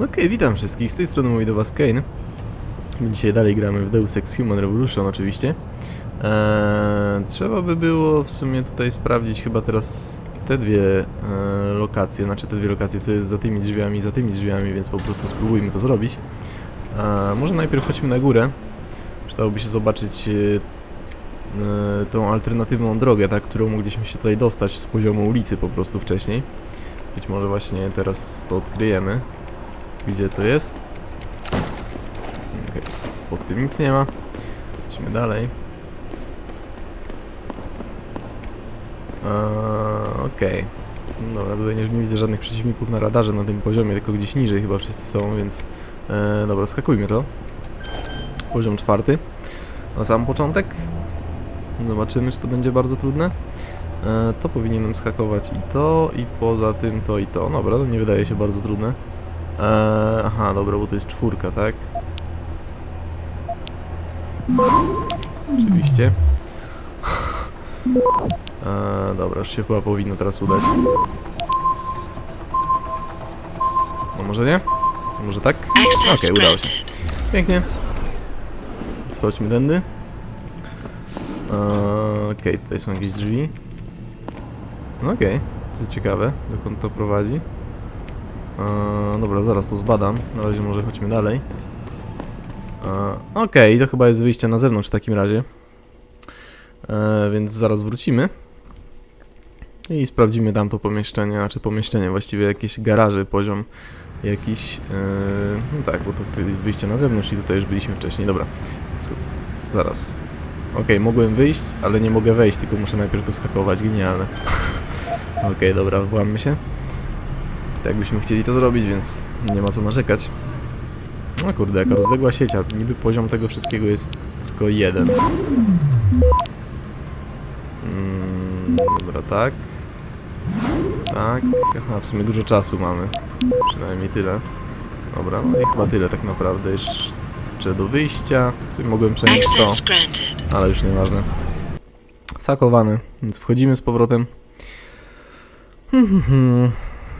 Okej, witam wszystkich, z tej strony mówi do was Kane. Dzisiaj dalej gramy w Deus Ex Human Revolution oczywiście. Eee, trzeba by było w sumie tutaj sprawdzić chyba teraz te dwie e, lokacje, znaczy te dwie lokacje, co jest za tymi drzwiami za tymi drzwiami, więc po prostu spróbujmy to zrobić. Eee, może najpierw chodźmy na górę. Przydałoby się zobaczyć e, tą alternatywną drogę, tak, którą mogliśmy się tutaj dostać z poziomu ulicy po prostu wcześniej. Być może właśnie teraz to odkryjemy. Gdzie to jest? Okej, pod tym nic nie ma. Idźmy dalej. Eee, Okej. Dobra, tutaj nie, nie widzę żadnych przeciwników na radarze na tym poziomie, tylko gdzieś niżej chyba wszyscy są, więc... E, dobra, skakujmy to. Poziom czwarty. Na sam początek. Zobaczymy, czy to będzie bardzo trudne. E, to powinienem skakować i to, i poza tym to i to. Dobra, to nie wydaje się bardzo trudne. Eee, aha, dobra, bo to jest czwórka, tak? Oczywiście. Eee, dobra, już się chyba powinno teraz udać. No może nie? Może tak? Okej, Access udało się. Pięknie. Schodźmy tędy. Eee, Okej, tutaj są jakieś drzwi. No Okej, to ciekawe, dokąd to prowadzi. Eee, dobra, zaraz to zbadam. Na razie może chodźmy dalej. Eee, Okej, to chyba jest wyjście na zewnątrz w takim razie. Eee, więc zaraz wrócimy. I sprawdzimy tamto pomieszczenie, znaczy pomieszczenie, właściwie jakieś garaże, poziom jakiś. Eee, no tak, bo to jest wyjście na zewnątrz i tutaj już byliśmy wcześniej. Dobra, zaraz. Okej, mogłem wyjść, ale nie mogę wejść, tylko muszę najpierw doskakować. Genialne. Okej, dobra, włammy się. Tak byśmy chcieli to zrobić, więc nie ma co narzekać. No kurde, jaka rozległa sieć, a niby poziom tego wszystkiego jest tylko jeden. Mm, dobra, tak. Tak. Aha, w sumie dużo czasu mamy. Przynajmniej tyle. Dobra, no i chyba tyle tak naprawdę. Jeszcze do wyjścia. W sumie mogłem przenieść to, ale już nieważne. Sakowany, więc wchodzimy z powrotem.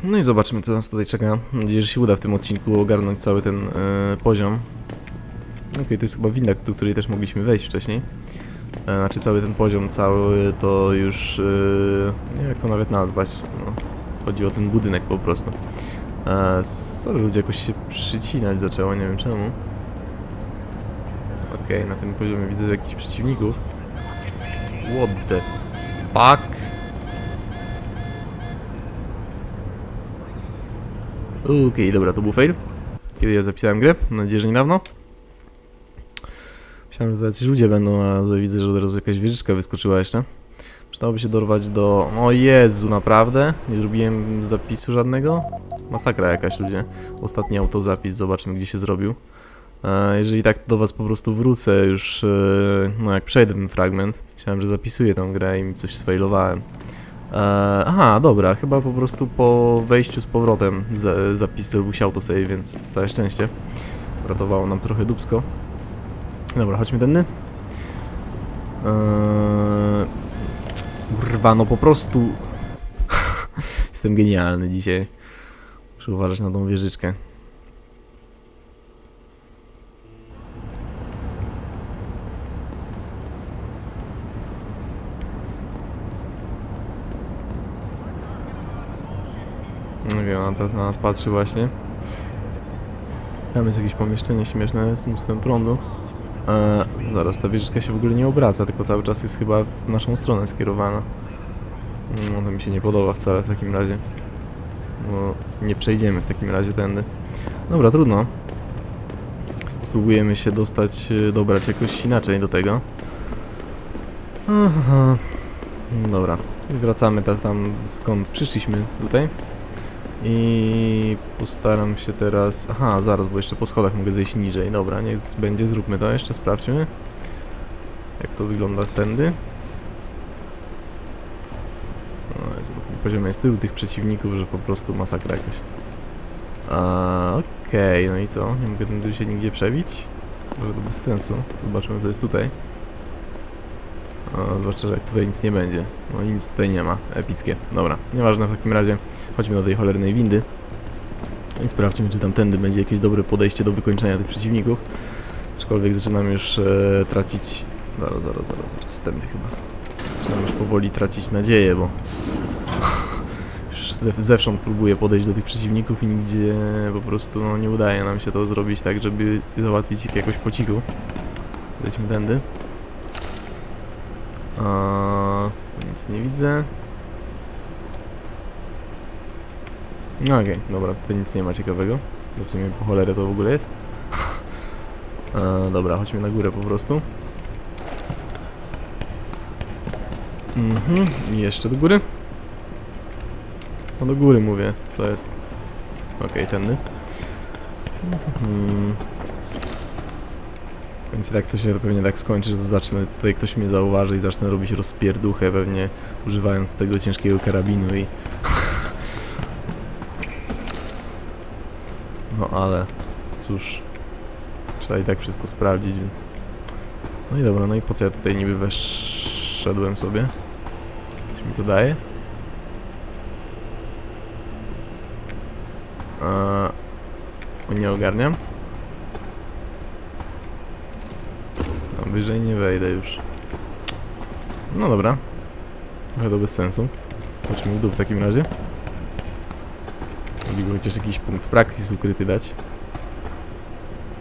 No i zobaczmy, co nas tutaj czeka. Mam nadzieję, że się uda w tym odcinku ogarnąć cały ten e, poziom. Okej, to jest chyba winda, do której też mogliśmy wejść wcześniej. E, znaczy cały ten poziom, cały to już... E, nie wiem jak to nawet nazwać. No, chodzi o ten budynek po prostu. E, sorry, ludzie jakoś się przycinać zaczęło, nie wiem czemu. Okej, na tym poziomie widzę jakichś przeciwników. What the fuck? Okej, dobra, to był fail. Kiedy ja zapisałem grę? Mam nadzieję, że niedawno. Myślałem, że jacyś ludzie będą, a tutaj widzę, że od razu jakaś wieżyczka wyskoczyła jeszcze. Przydałoby się dorwać do... O Jezu, naprawdę? Nie zrobiłem zapisu żadnego? Masakra jakaś, ludzie. Ostatni autozapis, zobaczmy gdzie się zrobił. E, Jeżeli tak, to do was po prostu wrócę już, e, no jak przejdę ten fragment. Myślałem, że zapisuję tą grę i mi coś sfailowałem. E, aha, dobra, chyba po prostu po wejściu z powrotem za, zapis zrobił się autosave, więc całe szczęście. Ratowało nam trochę dubsko. Dobra, chodźmy tędy. Eee, kurwa, no po prostu... Jestem genialny dzisiaj. Muszę uważać na tą wieżyczkę. Teraz na nas patrzy właśnie. Tam jest jakieś pomieszczenie śmieszne z mnóstwem prądu. E, zaraz, ta wieżyczka się w ogóle nie obraca, tylko cały czas jest chyba w naszą stronę skierowana. No, to mi się nie podoba wcale w takim razie. Bo nie przejdziemy w takim razie tędy. Dobra, trudno. Spróbujemy się dostać, e, dobrać jakoś inaczej do tego. Aha. Dobra, wracamy ta, tam skąd przyszliśmy tutaj. I postaram się teraz... Aha, zaraz, bo jeszcze po schodach mogę zejść niżej. Dobra, niech będzie, zróbmy to jeszcze, sprawdźmy. Jak to wygląda tędy. O Jezu, na tym poziomie jest tylu tych przeciwników, że po prostu masakra jakaś. Okej, no i co? Nie mogę tędy się nigdzie przebić? Może to bez sensu. Zobaczymy, co jest tutaj. O, zwłaszcza, że jak tutaj nic nie będzie. No i nic tutaj nie ma. Epickie. Dobra, nieważne w takim razie. Chodźmy do tej cholernej windy. I sprawdźmy, czy tamtędy będzie jakieś dobre podejście do wykończenia tych przeciwników. Aczkolwiek zaczynam już e, tracić... Zaraz, zaraz, zaraz, zaraz, tędy chyba. Zaczynam już powoli tracić nadzieję, bo... już ze, zewsząd próbuję podejść do tych przeciwników i nigdzie po prostu no, nie udaje nam się to zrobić tak, żeby załatwić ich jakoś po cichu. Lećmy tędy. A, nic nie widzę. No okej, dobra, tutaj nic nie ma ciekawego. Bo w sumie po cholerę to w ogóle jest. A, dobra, chodźmy na górę po prostu. Mhm, i jeszcze do góry. No do góry mówię, co jest. Okej, tędy. Mhm. Końcu tak to się pewnie tak skończy, że zacznę tutaj ktoś mnie zauważy i zacznę robić rozpierduchę pewnie używając tego ciężkiego karabinu i... no ale cóż, trzeba i tak wszystko sprawdzić, więc... No i dobra, no i po co ja tutaj niby weszedłem sobie? Coś mi to daje? Eee, nie ogarniam. Wyżej nie wejdę już. No dobra. Trochę to bez sensu. Chodźmy w dół w takim razie. Mogliby chociaż jakiś punkt praksis ukryty dać.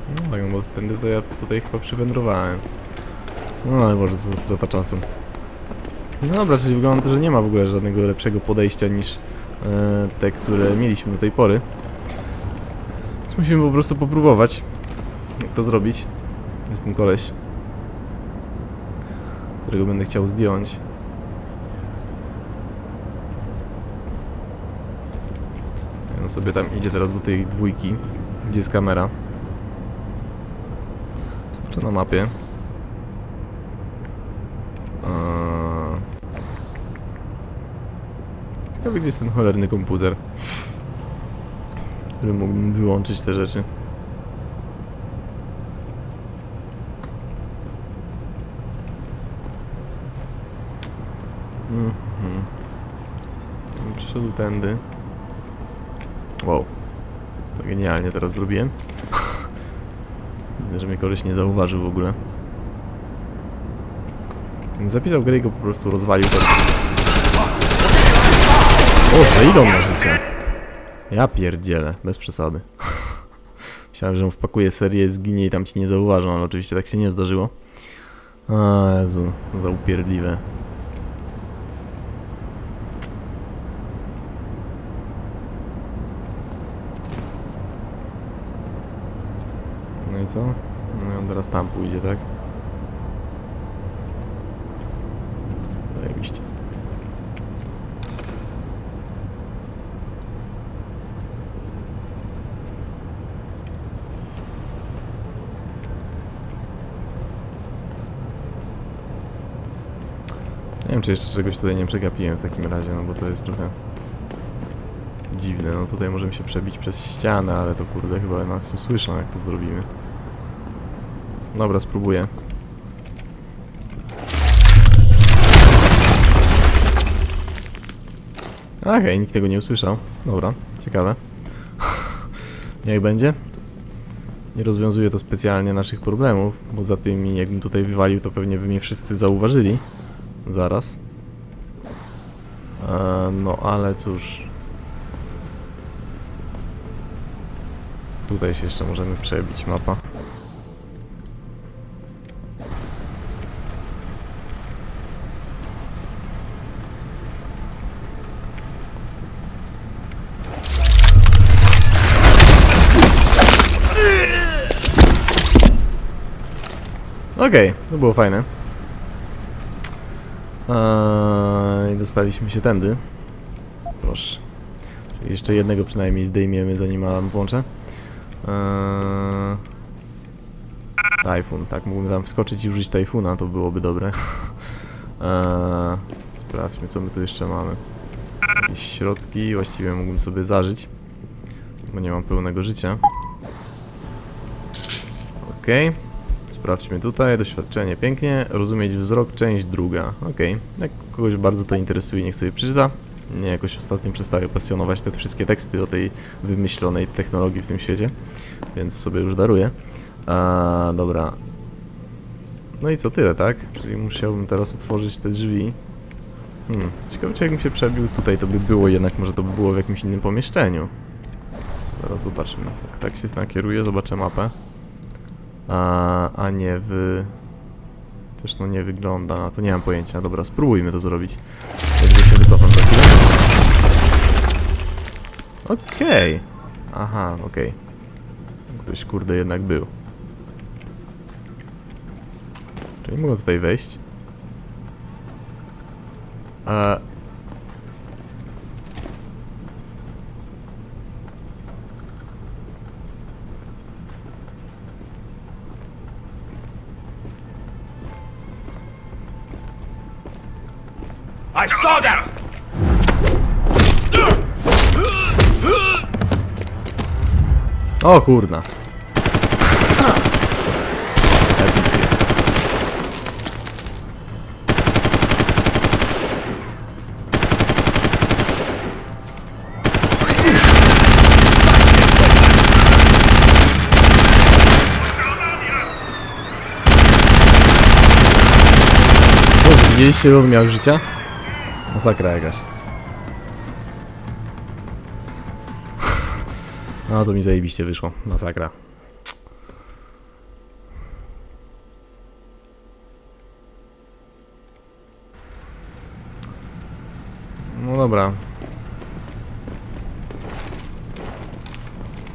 No tak, no bo tędy to ja tutaj chyba przywędrowałem. No ale może za strata czasu. No dobra, czyli wygląda to, że nie ma w ogóle żadnego lepszego podejścia niż e, te, które mieliśmy do tej pory. Więc musimy po prostu popróbować, jak to zrobić. Jest ten koleś, którego będę chciał zdjąć. On sobie tam idzie teraz do tej dwójki, gdzie jest kamera. Zobaczę na mapie. Ciekawe, gdzie jest ten cholerny komputer, który mógłbym wyłączyć te rzeczy. Mhm. On Przyszedł tędy. Wow. To genialnie teraz zrobiłem. Widzę, że mnie koleś nie zauważył w ogóle. Gdybym zapisał grę i go po prostu rozwalił to... Boże, ile on ma życia? Ja pierdzielę, bez przesady. Myślałem, że on wpakuje serię, zginie i tam ci nie zauważą, ale oczywiście tak się nie zdarzyło. A Jezu, za upierdliwe. I co? No on teraz tam pójdzie, tak? Zajebiście. Nie wiem, czy jeszcze czegoś tutaj nie przegapiłem w takim razie, no bo to jest trochę dziwne. No tutaj możemy się przebić przez ścianę, ale to kurde chyba nas usłyszą, jak to zrobimy. Dobra, spróbuję. Okej, nikt tego nie usłyszał. Dobra, ciekawe. Niech będzie. Nie rozwiązuje to specjalnie naszych problemów, bo za tymi, jakbym tutaj wywalił, to pewnie by mnie wszyscy zauważyli. Zaraz. E, no ale cóż. Tutaj się jeszcze możemy przebić mapa. Okej, to było fajne. Eee, I dostaliśmy się tędy. Proszę. Jeszcze jednego przynajmniej zdejmiemy, zanim alarm włączę. Eee, Tajfun, tak, mógłbym tam wskoczyć i użyć tajfuna, to byłoby dobre. Eee, sprawdźmy, co my tu jeszcze mamy. Jakieś środki, właściwie mógłbym sobie zażyć, bo nie mam pełnego życia. Okej. Sprawdźmy tutaj, doświadczenie pięknie, rozumieć wzrok, część druga. Okej, jak kogoś bardzo to interesuje, niech sobie przeczyta. Mnie jakoś ostatnio przestały pasjonować te wszystkie teksty o tej wymyślonej technologii w tym świecie, więc sobie już daruję. A, dobra. No i co tyle, tak? Czyli musiałbym teraz otworzyć te drzwi. Hmm, ciekawe czy jakbym się przebił tutaj, to by było jednak, może to by było w jakimś innym pomieszczeniu. Zaraz zobaczymy. Jak tak się nakieruję, zobaczę mapę. A, a nie w... Też no nie wygląda to, nie mam pojęcia. Dobra, spróbujmy to zrobić. Jakby się wycofam za chwilę. Okej. Aha, okej. Ktoś kurde jednak był. Czyli mogę tutaj wejść. A... O kurna. Widzieliście ile miał życia? Masakra jakaś. No to mi zajebiście wyszło. Masakra. No dobra.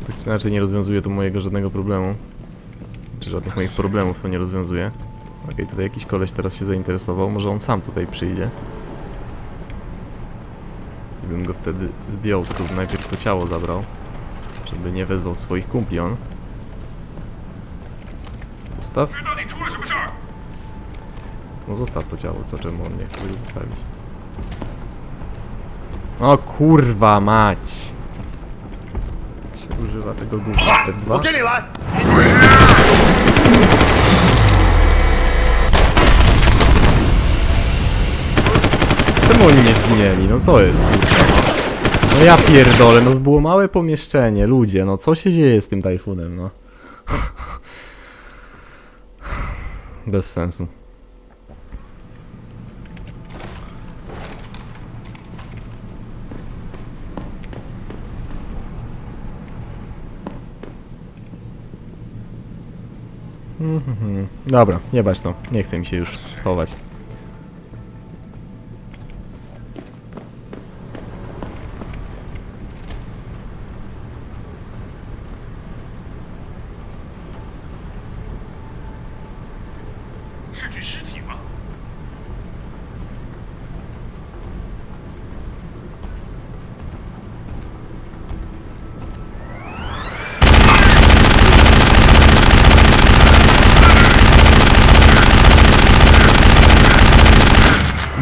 Tak czy inaczej nie rozwiązuje to mojego żadnego problemu. Czy żadnych moich problemów to nie rozwiązuje. Okej, tutaj jakiś koleś teraz się zainteresował. Może on sam tutaj przyjdzie. I bym go wtedy zdjął, tylko najpierw to ciało zabrał. Żeby nie wezwał swoich kumpli on. Zostaw. No zostaw to ciało, co czemu on nie chce tego zostawić. O kurwa mać! Się używa tego gówna P2. Czemu oni nie zginęli? No co jest? Kurwa? No ja pierdolę, no było małe pomieszczenie, ludzie, no co się dzieje z tym tajfunem, no? Bez sensu. Mhm. Dobra, jebać to. Nie chce mi się już chować. “是具尸体吗？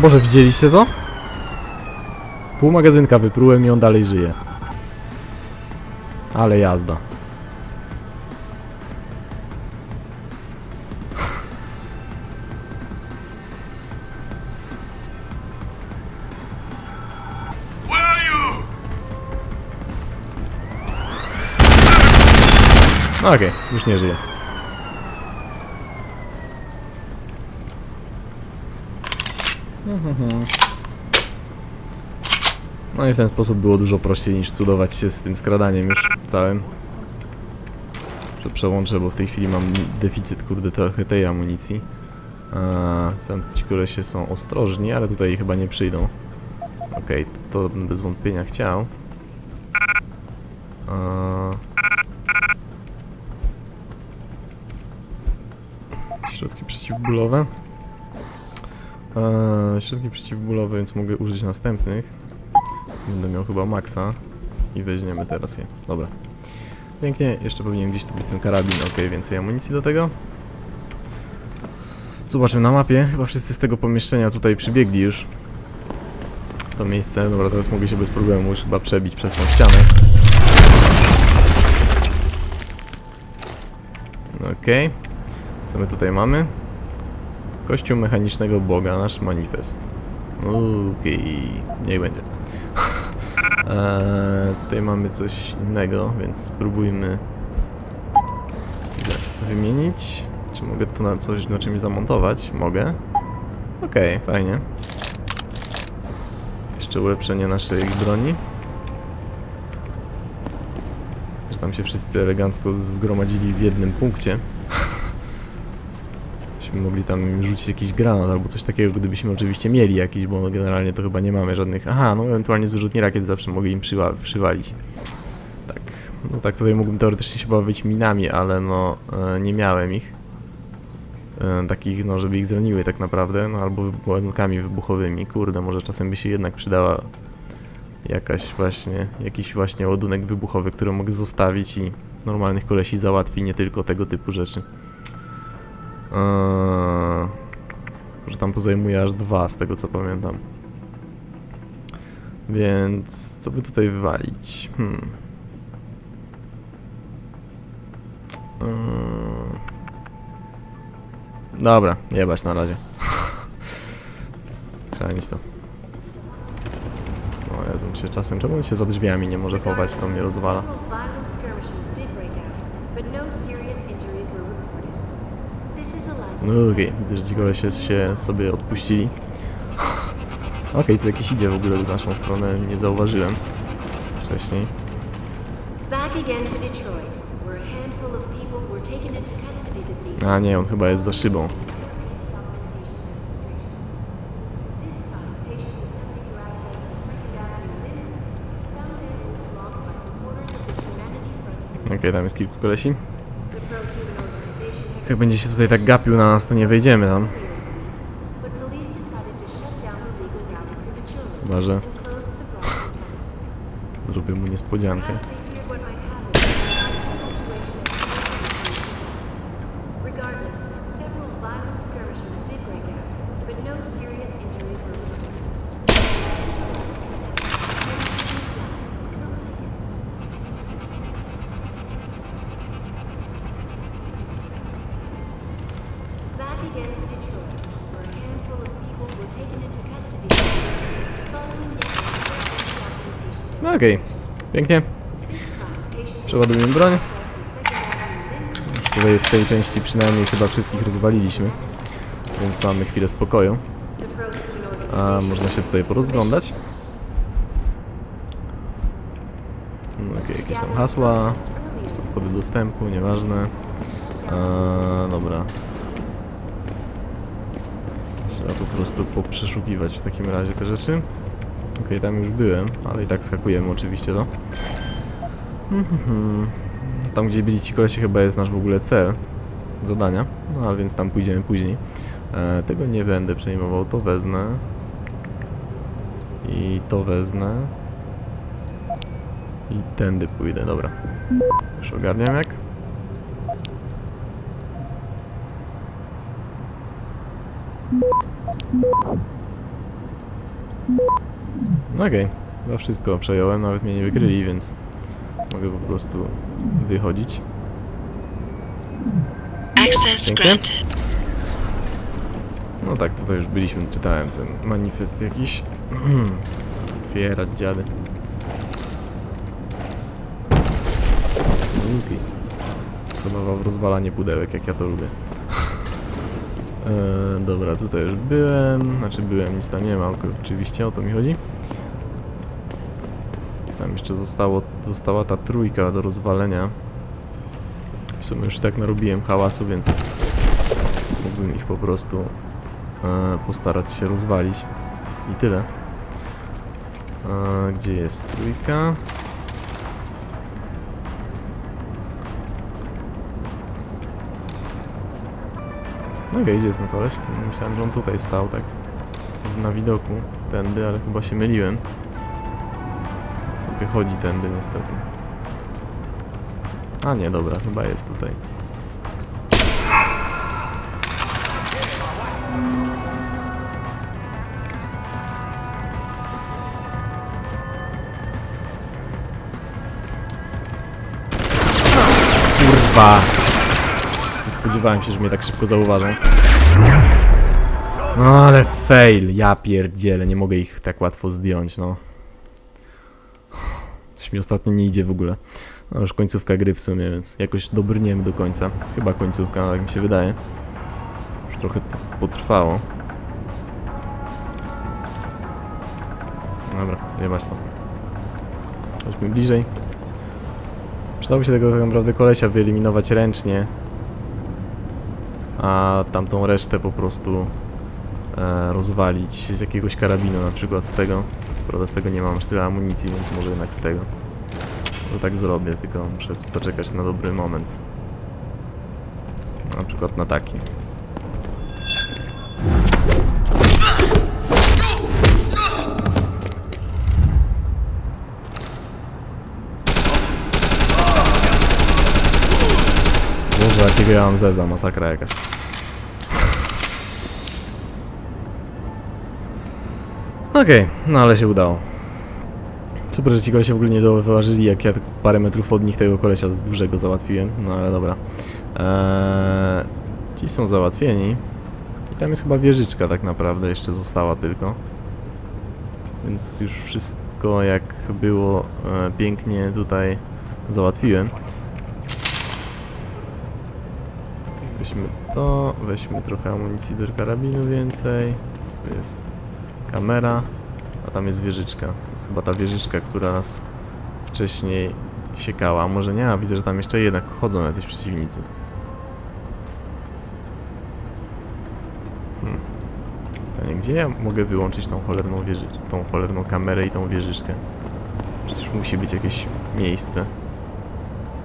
Boże, widzieliście to? Pół magazynka wyprułem i on dalej żyje. Ale jazda. No okej, już nie żyje. No i w ten sposób było dużo prościej niż cudować się z tym skradaniem już całym. Przełączę, bo w tej chwili mam deficyt, kurde, trochę tej amunicji. Tam ci kolesie są ostrożni, ale tutaj chyba nie przyjdą. Okej, to, to bym bez wątpienia chciał. A, Środki przeciwbólowe. Eee, środki przeciwbólowe, więc mogę użyć następnych. Będę miał chyba maksa. I weźmiemy teraz je. Dobra. Pięknie, jeszcze powinien gdzieś tu być ten karabin. Ok, więcej amunicji do tego. Zobaczmy na mapie. Chyba wszyscy z tego pomieszczenia tutaj przybiegli już. To miejsce. Dobra, teraz mogę się bez problemu już chyba przebić przez tą ścianę. Okej. Co my tutaj mamy? Kościół mechanicznego Boga, nasz manifest. Okej, niech będzie. Eee, tutaj mamy coś innego, więc spróbujmy wymienić. Czy mogę to na coś na czymś zamontować? Mogę. Okej, fajnie. Jeszcze ulepszenie naszej broni. Że tam się wszyscy elegancko zgromadzili w jednym punkcie. Byśmy mogli tam rzucić jakiś granat albo coś takiego, gdybyśmy oczywiście mieli jakiś, bo no generalnie to chyba nie mamy żadnych... Aha, no ewentualnie z wyrzutni rakiet zawsze mogli im przywa- przywalić. Tak, no tak tutaj mógłbym teoretycznie się bawić minami, ale no e, nie miałem ich. E, takich, no żeby ich zraniły tak naprawdę, no albo ładunkami wybuchowymi. Kurde, może czasem by się jednak przydała jakaś właśnie, jakiś właśnie ładunek wybuchowy, który mogę zostawić i normalnych kolesi załatwi, nie tylko tego typu rzeczy. Eee, że tam to zajmuje aż dwa, z tego co pamiętam. Więc co by tutaj wywalić? Hmm. Eee, dobra, jebać na razie. Chrzanić to. O Jezu, się czasem, czemu on się za drzwiami nie może chować, to mnie rozwala. No okej, widzę, że ci kolesie się sobie odpuścili. Okej, tu jakiś idzie w ogóle w naszą stronę, nie zauważyłem wcześniej. A nie, on chyba jest za szybą. Okej, tam jest kilku kolesi. Jak będzie się tutaj tak gapił na nas, to nie wejdziemy tam. Chyba, że zrobię mu niespodziankę. Okej, pięknie. Przeładujemy broń. Już tutaj w tej części przynajmniej chyba wszystkich rozwaliliśmy. Więc mamy chwilę spokoju. A można się tutaj porozglądać. Mm, Okej, jakieś tam hasła, kody dostępu, nieważne. A, dobra. Trzeba po prostu poprzeszukiwać w takim razie te rzeczy. Okej, tam już byłem, ale i tak skakujemy oczywiście to. Mhm. Tam gdzie byli ci kolesie chyba jest nasz w ogóle cel zadania, no ale więc tam pójdziemy później. E, tego nie będę przejmował, to wezmę. I to wezmę. I tędy pójdę, dobra. Już ogarniam jak. Okej, okay. wszystko przejąłem, nawet mnie nie wykryli, więc mogę po prostu wychodzić. Dzięki. granted. No tak, tutaj już byliśmy, czytałem ten manifest jakiś. Otwierać dziady. Okej. Zabawa w rozwalanie pudełek, jak ja to lubię. e, dobra, tutaj już byłem. Znaczy byłem, nic tam nie ma, oczywiście o to mi chodzi. Jeszcze zostało, została ta trójka do rozwalenia. W sumie już tak narobiłem hałasu, więc mógłbym ich po prostu e, postarać się rozwalić. I tyle. E, gdzie jest trójka? No okej, gdzie jest ten koleś? Myślałem, że on tutaj stał, tak na widoku, tędy, ale chyba się myliłem. Sobie chodzi tędy niestety. A nie, dobra, chyba jest tutaj. Kurwa! Nie spodziewałem się, że mnie tak szybko zauważą. No ale fail, ja pierdzielę, nie mogę ich tak łatwo zdjąć, no. Mi ostatnio nie idzie w ogóle. No już końcówka gry w sumie, więc jakoś dobrniemy do końca. Chyba końcówka, tak mi się wydaje. Już trochę to potrwało. Dobra, masz to. Chodźmy bliżej. Przydałoby się tego tak naprawdę kolesia wyeliminować ręcznie. A tamtą resztę po prostu e, rozwalić z jakiegoś karabinu, na przykład z tego. Prawda z tego nie mam aż tyle amunicji, więc może jednak z tego. To tak zrobię, tylko muszę zaczekać na dobry moment. Na przykład na taki. Boże, jakiego ja mam zeza, masakra jakaś. Okej, no ale się udało. Super, że ci kolesie w ogóle nie zauważyli, jak ja tak parę metrów od nich tego kolesia dużego załatwiłem. No ale dobra. Eee, ci są załatwieni. I tam jest chyba wieżyczka tak naprawdę, jeszcze została tylko. Więc już wszystko jak było e, pięknie tutaj załatwiłem. Weźmy to, weźmy trochę amunicji do karabinu więcej. Jest kamera, a tam jest wieżyczka. To jest chyba ta wieżyczka, która nas wcześniej siekała. Może nie, a widzę, że tam jeszcze jednak chodzą jacyś przeciwnicy. Hmm. Gdzie ja mogę wyłączyć tą cholerną wieżyczkę, tą cholerną kamerę i tą wieżyczkę? Przecież musi być jakieś miejsce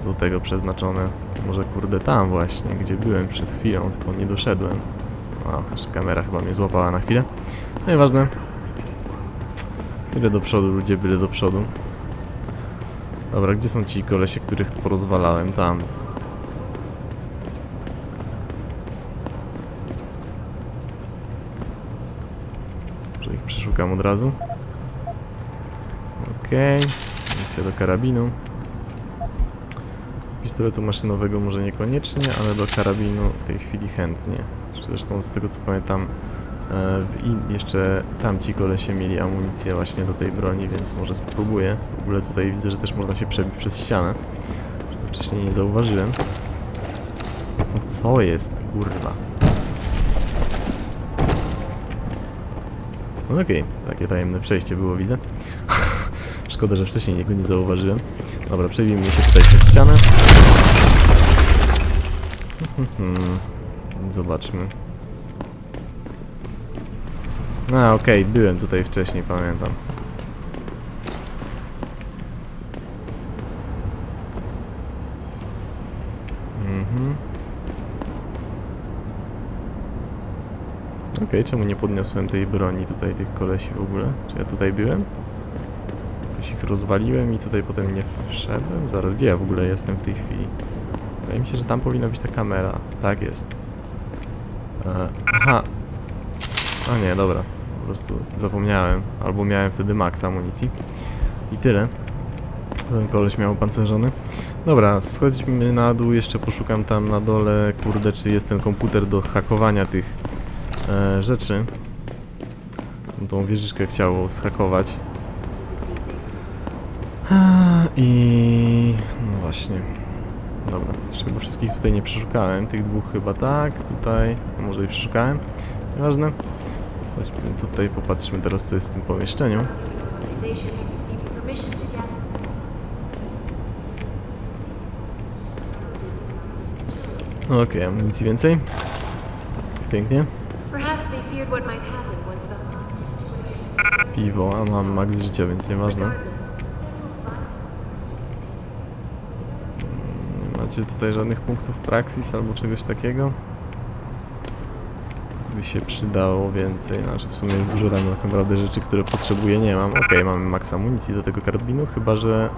do tego przeznaczone. Może kurde tam właśnie, gdzie byłem przed chwilą, tylko nie doszedłem. A, jeszcze kamera chyba mnie złapała na chwilę. No Nieważne. Byle do przodu, ludzie, byle do przodu. Dobra, gdzie są ci kolesie, których porozwalałem? Tam. Może ich przeszukam od razu. Okej. Amunicja do karabinu. Pistoletu maszynowego może niekoniecznie, ale do karabinu w tej chwili chętnie. Zresztą z tego co pamiętam, e, in, jeszcze tamci kolesie mieli amunicję właśnie do tej broni, więc może spróbuję. W ogóle tutaj widzę, że też można się przebić przez ścianę. Wcześniej nie zauważyłem. No co jest, kurwa? No okej, takie tajemne przejście było, widzę. Szkoda, że wcześniej jego nie zauważyłem. Dobra, przebijmy się tutaj przez ścianę. Zobaczmy. A, okej, byłem tutaj wcześniej, pamiętam. Mhm. Okej, czemu nie podniosłem tej broni tutaj, tych kolesi w ogóle? Czy ja tutaj byłem? Jakoś ich rozwaliłem i tutaj potem nie wszedłem? Zaraz, gdzie ja w ogóle jestem w tej chwili? Wydaje mi się, że tam powinna być ta kamera. Tak jest. E, aha. A nie, dobra. Po prostu zapomniałem. Albo miałem wtedy max amunicji. I tyle. Ten koleś miał pancerzony. Dobra, schodźmy na dół, jeszcze poszukam tam na dole, kurde, czy jest ten komputer do hakowania tych e, rzeczy. Tą wieżyczkę chciało zhakować. Eee, I... no właśnie. Dobra, jeszcze chyba wszystkich tutaj nie przeszukałem. Tych dwóch chyba tak, tutaj może i przeszukałem. Nieważne. Chodźmy tutaj, popatrzmy teraz co jest w tym pomieszczeniu. Okej, amunicji więcej. Pięknie. Piwo, a mam max życia, więc nieważne. Macie tutaj żadnych punktów praksis albo czegoś takiego? By się przydało więcej, znaczy w sumie jest dużo tam tak naprawdę rzeczy, które potrzebuję, nie mam. Okej, mamy max amunicji do tego karabinu, chyba że...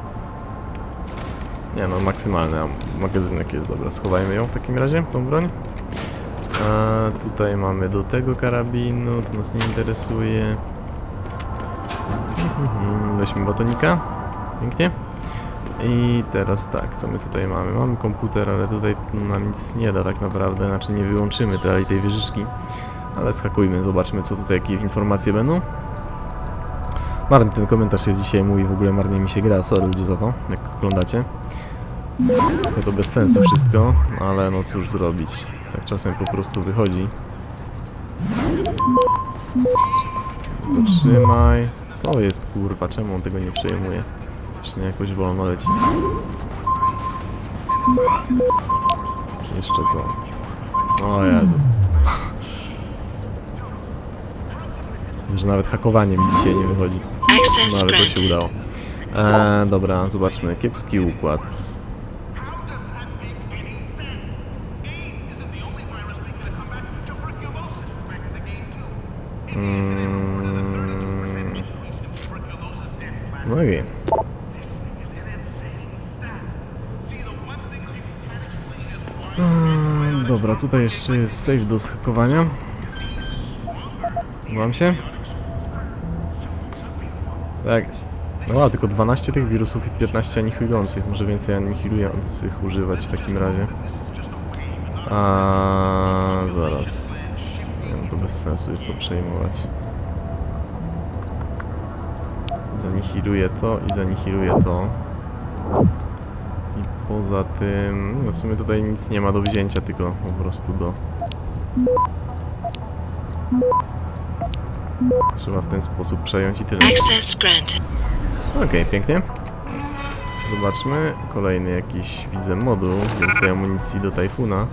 Nie no, maksymalny magazynek jest, dobra, schowajmy ją w takim razie, tą broń. A tutaj mamy do tego karabinu, to nas nie interesuje. Mhm, Weźmy batonika. Pięknie. I teraz tak, co my tutaj mamy? Mamy komputer, ale tutaj nam nic nie da tak naprawdę, znaczy nie wyłączymy tej, tej wieżyczki. Ale skakujmy, zobaczmy co tutaj, jakie informacje będą. Marny ten komentarz jest dzisiaj, mówi w ogóle marnie mi się gra, sorry ludzie za to, jak oglądacie. Trochę to bez sensu wszystko, ale no cóż zrobić. Tak czasem po prostu wychodzi. Zatrzymaj. Co jest kurwa, czemu on tego nie przejmuje? Zacznie jakoś wolno leci. Jeszcze to. O Jezu. Że nawet hakowanie mi dzisiaj nie wychodzi. No ale to się udało. E, dobra, zobaczmy. Kiepski układ. Mm. No okej. Mm, Tutaj jeszcze jest save do zhakowania. Mam się? Tak jest. No a, tylko 12 tych wirusów i 15 anihilujących. Może więcej anihilujących używać w takim razie. A zaraz. To bez sensu jest to przejmować. Zanihiluję to i zanihiluję to. Poza tym, no w sumie tutaj nic nie ma do wzięcia, tylko po prostu do... Trzeba w ten sposób przejąć i tyle. Okej, pięknie. Zobaczmy. Kolejny jakiś, widzę, moduł. Więcej amunicji do Tajfuna.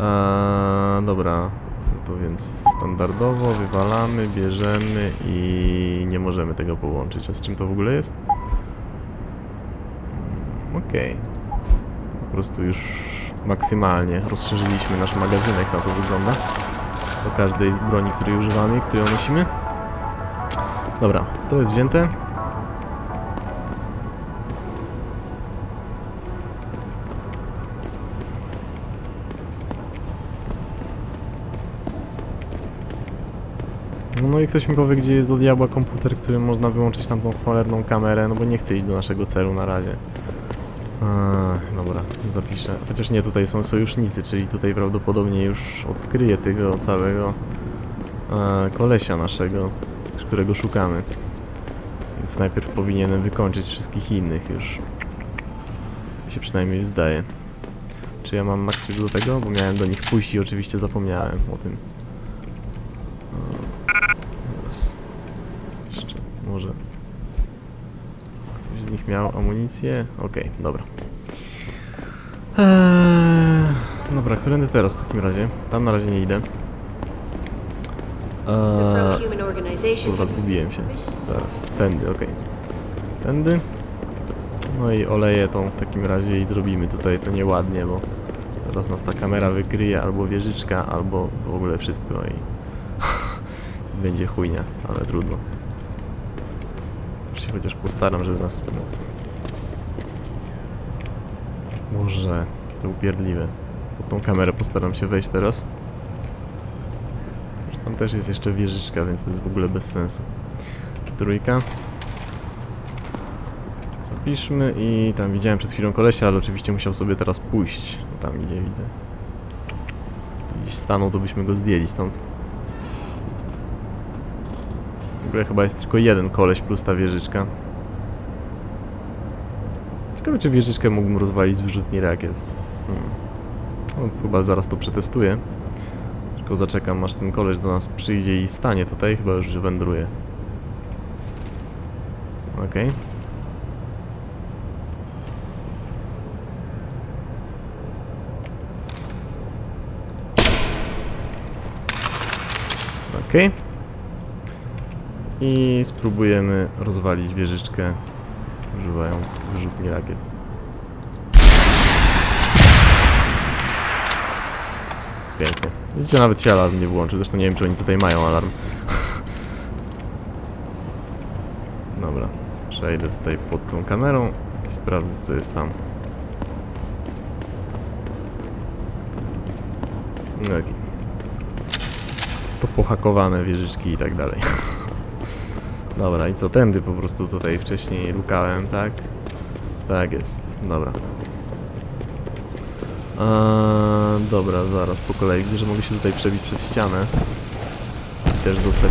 Eee, dobra. To więc standardowo wywalamy, bierzemy i nie możemy tego połączyć. A z czym to w ogóle jest? Okej. Po prostu już maksymalnie rozszerzyliśmy nasz magazynek, na to wygląda. Do każdej z broni, której używamy której nosimy. Dobra, to jest wzięte. No i ktoś mi powie, gdzie jest do diabła komputer, którym można wyłączyć tam tą cholerną kamerę, no bo nie chcę iść do naszego celu na razie. Eee, dobra, zapiszę. Chociaż nie, tutaj są sojusznicy, czyli tutaj prawdopodobnie już odkryję tego całego e, kolesia naszego, którego szukamy. Więc najpierw powinienem wykończyć wszystkich innych już. Mi się przynajmniej zdaje. Czy ja mam już do tego? Bo miałem do nich pójść i oczywiście zapomniałem o tym. Teraz. Jeszcze może. Ktoś z nich miał amunicję? Okej, dobra. Eee, dobra, którędy teraz w takim razie? Tam na razie nie idę. Eee, Kurwa, zgubiłem się. Teraz, tędy, okej. Tędy. No i oleję tą w takim razie i zrobimy tutaj to nieładnie, bo teraz nas ta kamera wykryje albo wieżyczka, albo w ogóle wszystko i będzie chujnia, ale trudno. Już się chociaż postaram, żeby nas... Boże, jakie to upierdliwe. Tą kamerę postaram się wejść teraz. Tam też jest jeszcze wieżyczka, więc to jest w ogóle bez sensu. Trójka. Zapiszmy i tam widziałem przed chwilą kolesia, ale oczywiście musiał sobie teraz pójść. No tam idzie, widzę. Gdzieś stanął, to byśmy go zdjęli stąd. W ogóle chyba jest tylko jeden koleś plus ta wieżyczka. Ciekawe, czy wieżyczkę mógłbym rozwalić z wyrzutni rakiet. Hmm. No, chyba zaraz to przetestuję. Tylko zaczekam, aż ten koleś do nas przyjdzie i stanie tutaj. Chyba już wędruje. Okej. Okej. I spróbujemy rozwalić wieżyczkę używając wyrzutni rakiet. Pięknie. Widzicie, nawet się alarm nie włączył. Zresztą nie wiem, czy oni tutaj mają alarm. Dobra. Przejdę tutaj pod tą kamerą i sprawdzę, co jest tam. No okej. To pohakowane wieżyczki i tak dalej. Dobra, i co? Tędy po prostu tutaj wcześniej lukałem, tak? Tak jest. Dobra. Eee, dobra, zaraz po kolei. Widzę, że mogę się tutaj przebić przez ścianę. I też dostać